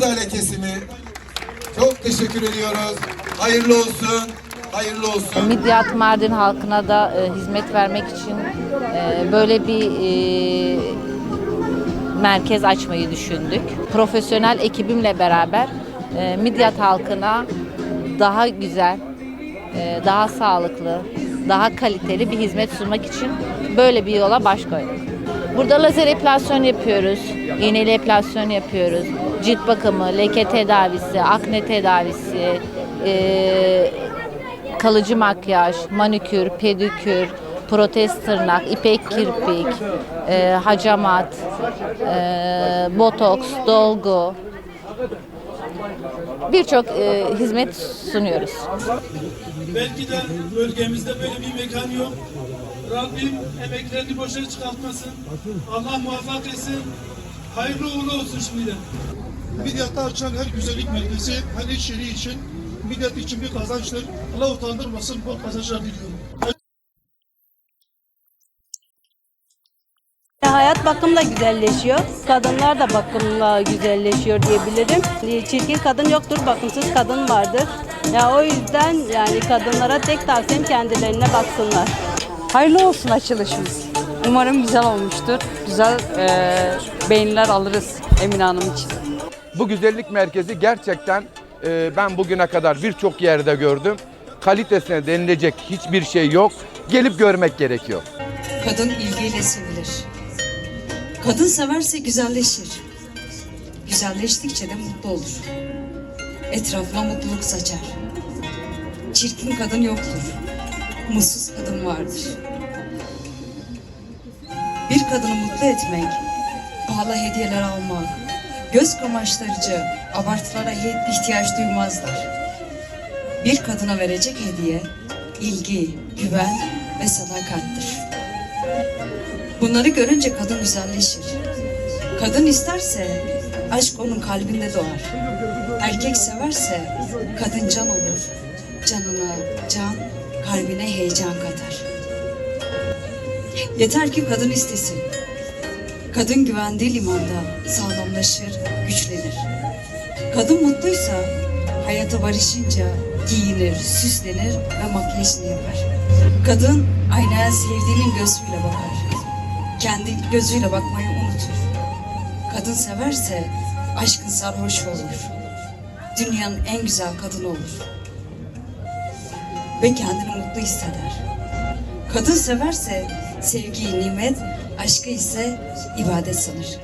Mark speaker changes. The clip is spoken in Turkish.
Speaker 1: Kırdale kesimi. Çok teşekkür ediyoruz. Hayırlı olsun. Hayırlı olsun.
Speaker 2: Midyat Mardin halkına da e, hizmet vermek için e, böyle bir e, merkez açmayı düşündük. Profesyonel ekibimle beraber e, Midyat halkına daha güzel, e, daha sağlıklı, daha kaliteli bir hizmet sunmak için böyle bir yola baş koyduk. Burada lazer epilasyon yapıyoruz, iğneli epilasyon yapıyoruz, cilt bakımı, leke tedavisi, akne tedavisi, e, kalıcı makyaj, manikür, pedikür, protez tırnak, ipek kirpik, e, hacamat, e, botoks, dolgu birçok e, hizmet sunuyoruz.
Speaker 3: Belki de bölgemizde böyle bir mekan yok. Rabbim emeklerini boşa çıkartmasın. Allah muvaffak etsin. Hayırlı uğurlu olsun şimdiden.
Speaker 4: Midyat'ta açılan her güzellik merkezi her iş yeri için Midyat için bir kazançtır. Allah utandırmasın, bol kazançlar diliyorum.
Speaker 5: Hayat bakımla güzelleşiyor. Kadınlar da bakımla güzelleşiyor diyebilirim. Çirkin kadın yoktur, bakımsız kadın vardır. Ya o yüzden yani kadınlara tek tavsiyem kendilerine baksınlar.
Speaker 6: Hayırlı olsun açılışımız. Umarım güzel olmuştur. Güzel eee beğeniler alırız Emine Hanım için.
Speaker 7: Bu güzellik merkezi gerçekten e, ben bugüne kadar birçok yerde gördüm. Kalitesine denilecek hiçbir şey yok. Gelip görmek gerekiyor.
Speaker 8: Kadın ilgiyle sevilir. Kadın severse güzelleşir. Güzelleştikçe de mutlu olur. Etrafına mutluluk saçar. Çirkin kadın yoktur. Mutsuz kadın vardır. Bir kadını mutlu etmek, pahalı hediyeler almak, göz kamaştırıcı abartılara ihtiyaç duymazlar. Bir kadına verecek hediye, ilgi, güven ve sadakattir. Bunları görünce kadın güzelleşir. Kadın isterse aşk onun kalbinde doğar. Erkek severse kadın can olur. Canına can, kalbine heyecan katar. Yeter ki kadın istesin. Kadın güvendiği limanda sağlamlaşır, güçlenir. Kadın mutluysa hayata barışınca giyinir, süslenir ve makyajını yapar. Kadın aynaya sevdiğinin gözüyle bakar. Kendi gözüyle bakmayı unutur. Kadın severse aşkın sarhoş olur. Dünyanın en güzel kadını olur. Ve kendini mutlu hisseder. Kadın severse sevgiyi nimet, aşkı ise ibadet sanır.